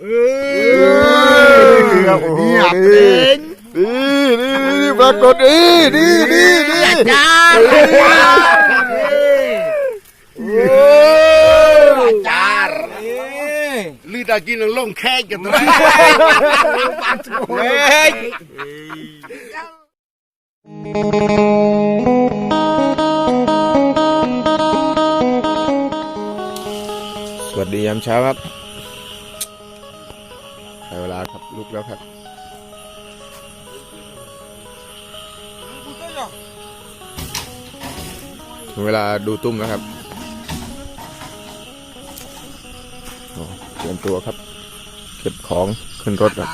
เออเกือบเงียบเองนี่นี่นี่ปรากฏนี่นี่นี่นี่อาจารย์อาจาลือตากินลงแค่กันตัวนี้เฮ้ย สวัสดียามเช้าครับได้เวลา ครับลุกแล้วครับถึงเวลาดูตุ้มแล้วครับเตรียมตัวครับ เก็บของขึ้นรถครับ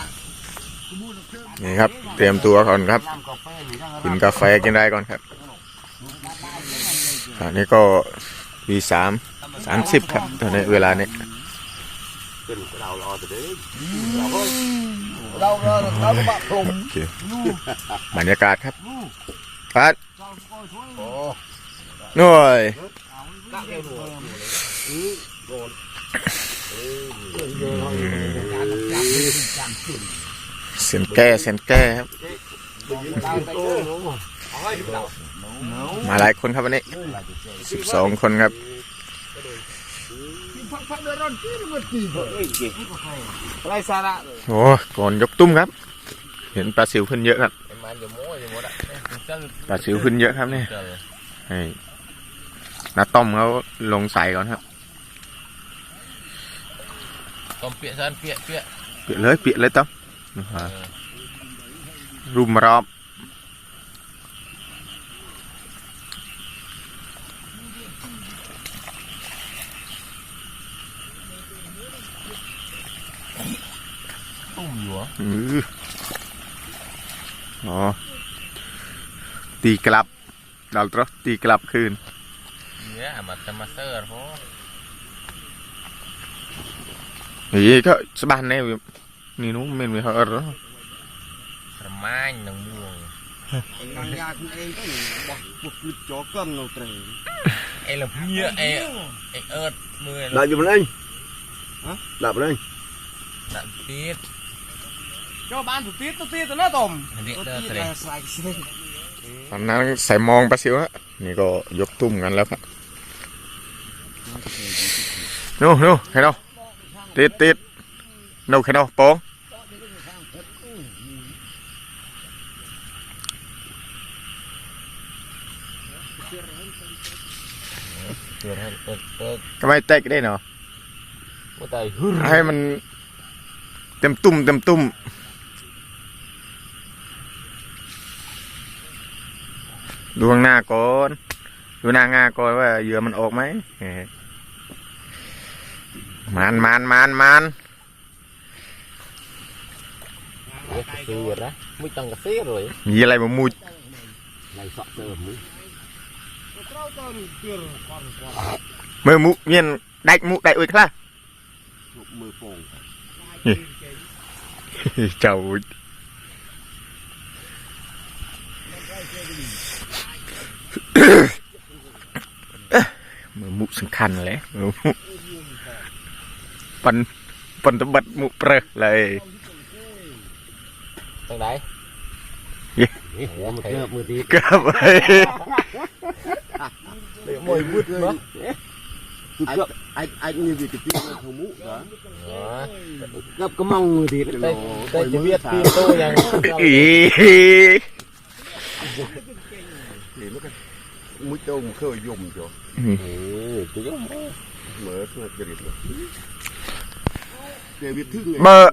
นี่ครับ เตรียมตัวก่อนครับ กินกาแฟกินอะไรก่อนครับอันนี้ก็วีสามสามสิบครับตอนนี้เวลานี้ เราเราเราก็บะพรมโอเคบรรยากาศครับพัดหน่วยเสียนแก้เสียนแก้ครับ มาหลายคนครับวันนี้สิบสองคนครับ ไรสาระโอ้ก่อนยกตุ้มครับ เห็นปลาสิวขึ้นเยอะครับมันจะโม้จะหมดอะปลาสิวขึ้นเยอะครับเนี่ยให้น้าต้อมเขาลงใส่ก่อนครับต้มเปียกซันเปียกเปียกเปียกเลยเปียกเลยต้อมรุมรอบ ต้มอยู่เหรออืออ๋อ ตีกลับดาวตรอตีกลับคืนเนี่ยมาจะมาเซอร์เพราะนี่ก็สบานแน่เว้ยนี่นู้นเมนไม่เขาเออสมัยหนังม่วงงานยาคุณเองก็บอกบุกลิบจอกันเราเตะไอ้ละเมียไอ้ไอ้เอิร์ดมือได้อยู่บนนี้ฮะได้บนนี้นันตีดเจ้าบ้านถูกตีตั วตีตัวน่าต้มอันนี้เดินเสร็จใส่เส้นตอนนั้นใส่มองปลาสิวฮะนี่ก็ยกตุ้มกันแล้วครับนู่นนู่นเห็นเนาะติดติดนู่นเห็นเนาะโป้งเกิดให้เปิดเปิดทำไมเตะได้เนาะว่าแต่ฮึ่มให้มันเต็มตุ้มเต็มตุ้ม ดูข้างหน้าก่อน ดูหน้างาก่อนว่าเหยื่อมันออกไหมเออมันมันมันมันเฮ้ยเสือนะไม่ต้องกระเซียเลยมีอะไรมามุดไหลสอดเติมมือมือมุเงียนได้มุได้อุ้ยคล่ะมือโป่งเจ้า มือมุสำคัญเลยมือมุปันปันตะบัดมุเปรอะเลยตรงไหนมือเกือบมือตีเกับไปมวยมืดมั้งเกือบไอ้ไอ้นี่วิกตีมันทมุเหรออ๋อเกือบก็มองมือตีแต่แต่จะเวียดปีนโตยังอีมุดโตมือเคยยมจ้ะ เออจะยุ่งเหมือนเพื่อจริตเลยเดวิดทึ่งเบอร์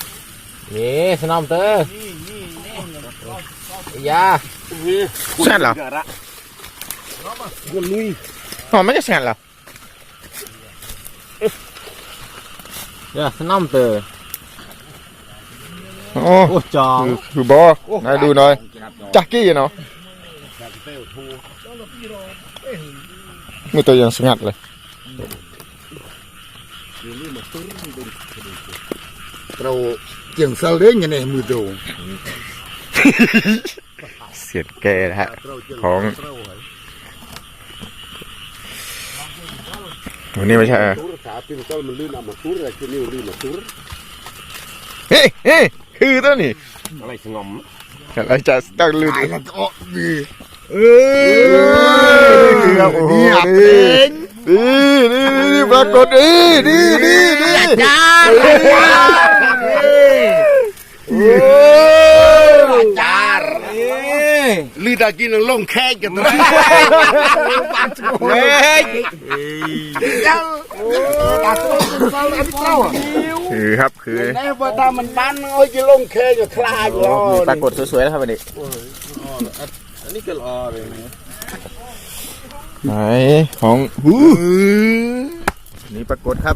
วมาลึงสราวก็ขนมวะเนี่ยมันก็มีสเตอยู่เด็กพอดเด็กกันได้นูนี่ไตรมูยลึกกระอะไรกันนี่ไตรมูยเมียนสเลงแล้วบ่ฮะเมียนไอ้ย่างสบเลยลืมมาปาร์มันอย่าลืมมาปาร์ยังกระไรได้ครับครับครับนี่สนอมเตอร์ยาสกัดเหรอเงินลุยอ๋อไม่ใช่สกัดเหรอยาสนอมเตอร์โอ้จองคือคือบอนายดูหน่อยจักกี้เนาะมีตัวย่างสงัดเลยเรา เจียงเซลเด้งยังไงมือโดงเสียดแกนะฮะ ของ วันนี้ไม่ใช่ตูรขาเป็นเซลมันลื่นอะมาตูรอะไรคือนิ้วลื่นมาตูรเฮ้ยเฮ้ยคือตัวนี้อะไรสงอมอะไรจะตั้งลื่นตายแล้วก็ดีเอคือครับโอ้โหนี่นี่นี่นี่ปรากฏนี่นี่นี่นี่ จ้าโอ้จ้าลือดากินลงแค่กันเลยเฮ้ยจ้าตาตัวเซลอันเต้าคือครับคือแน่ว่าถ้ามันบ้านโอ้ยจะลงแค่จะคลายอยู่มีปรากฏสวยๆแล้วครับวันนี้อันนี้ก็รอเลยไหนของหูนี่ปรากฏครับ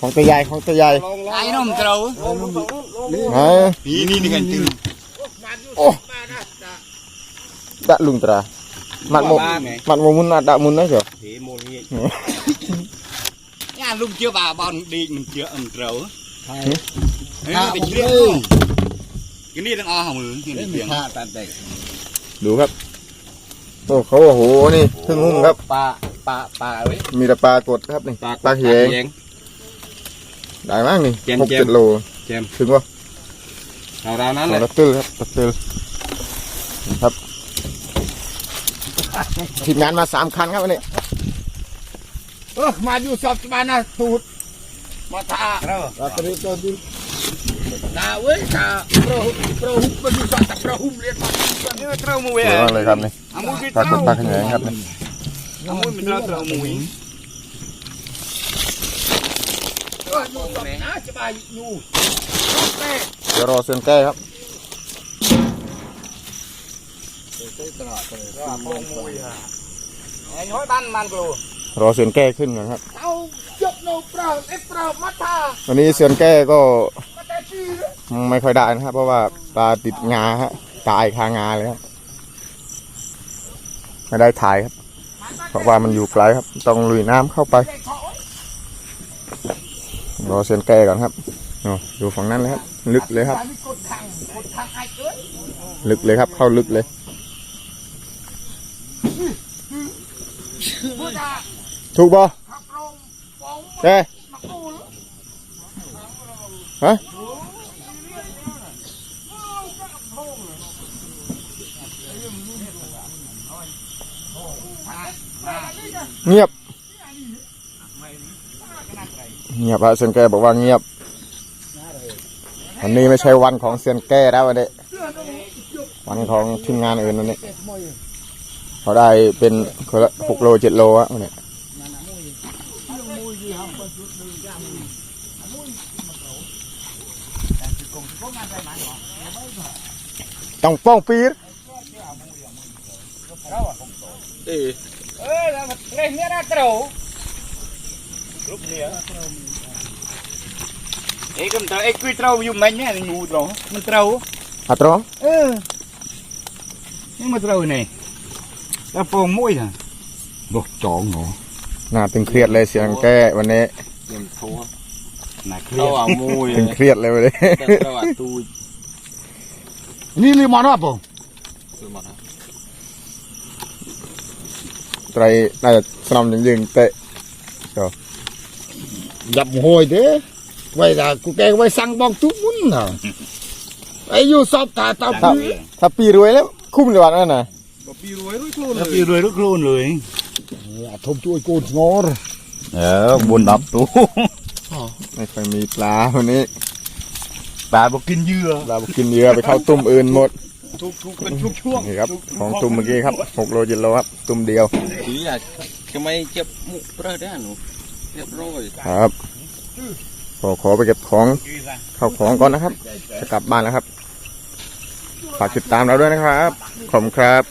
ขันใหญ่นี่แน่เดี๋ยวดูอู้น้องปองมุ้ยแน่นี่ครับเกือบเต็มถังครับปองมุ้ยนั่นของตัวใหญ่ของตัวใหญ่ไอ้น้องเต๋อไหนนี่นี่นี่กันจืดดะลุงตรามัดโมมัดโมมุนดะมุนนะเจ้า thế môn nghe nhà lúc chưa bà bọn đi mình chưa ẩm trấu Thế mình chưa cái này đang o hỏng rồi cái này tiếng ฆ่าตันเด็กดูครับโอ้เขาโอ้โหนี่เพิ่งหุ้มครับ bà bà bà ấy มีแต่ปลากดครับนี่ปลาเหียง ได้มากนี่เจมหกเจม เจ็ดโลเจมถึงวะ nào ra nó สอง lại ตักตึ้ลครับตักตึ้ลครับทีมงานมาสามคันครับวันนี้เออมาอยู่สอบสบายนะตูดมาท่าเราตอนนี้ตอนนี้นาเว้ยนาโปรโปรหุบมาอยู่สอบแต่โปรหุบเรียนมา nó trâu mùi สวยมากเลยครับนี่ à mùi cái ปลากดปลาขยงครับนี่ à mùi mình ra trâu mùi เออ อยู่สอบนะสบายอยู่เดี๋ยวรอเซียนแก้ครับรอเซียนแก้ขึ้นก่อนครับวันนี้เซียนแก้ก็ไม่ค่อยได้นะครับ เพราะว่าปลาติดงาฮะตายคางาเลยครับไม่ได้ถ่ายครับ เพราะว่ามันอยู่ไกลครับ ต้องลุยน้ำเข้าไป รอเซนแก้ก่อนครับอ้ดูฝั่งนั้นเลยครับ ลึกเลยครับ ลึกเลยครับ เข้าลึกเลยถูกป่ะขับลงฟ้องแกฮะเงียบ เงียบอะเซียนแก้บอกว่าเงียบวันนี้ไม่ใช่วันของเซียนแก้แล้ววันนี้วันของทีมงานอื่นวันนี้เขาได้เป็นคนละหกโลเจ็ดโลอะวันนี้ต้องป้องปีรเออเล่นเนี่ยนะเต๋อลูกเนี่ยเอ้ยก็มันเต๋อเอ้ยคุยเต๋ออยู่ไหมเนี่ยงูเต๋อ គ្រប់គ្នាអេកុំត្រូវអេគួយត្រូវយូរមិញណាងូត្រូវមិនត្រូវអត់ត្រូវអឺនេះមិនត្រូវនេះដល់ពងមួយណាបោះចងហ្នឹងណាទាំងគ្រៀតលេសៀងកែវនេះខ្ញុំធួណាគ្រៀតអាមួយទាំងគ្រៀតលេវនេះត្រូវអាទូចនេះលីមកណាបងលីមកណាត្រីដែលស្នំយើងយើងតេចុះ ดับหอยเด้ไว้ละกูแกไว้สั่งบอกทุกมุนน่ะไอ้อยู่สอบตาตาครัปีบถ้าปีรวยแล้ว คุ้มเลยวันนั้นนะปีรวยรุ่ยโคลนเลยปีรวยรุ่ยโคลนเลยอย่าทบช่วยกูงอรเออบุญดับตู้ไม่ค่อยมีปลาวันนี้ปลาบอกกินเหยื่อปลาบอกกินเยอะไปเข้าตุ่มอื่นหมดทุกทุกเป็นทุกช่วงนี่ครับของตุ่มเมื่อกี้ครับหกโลเจ็ดโลครับตุ่มเดียว chỉ là cái mấy ครับขอขอไปเก็บของเข้าของก่อนนะครับ จะกลับบ้านแล้วครับ ฝากติดตามเราด้วยนะครับ ขอบคุณครับ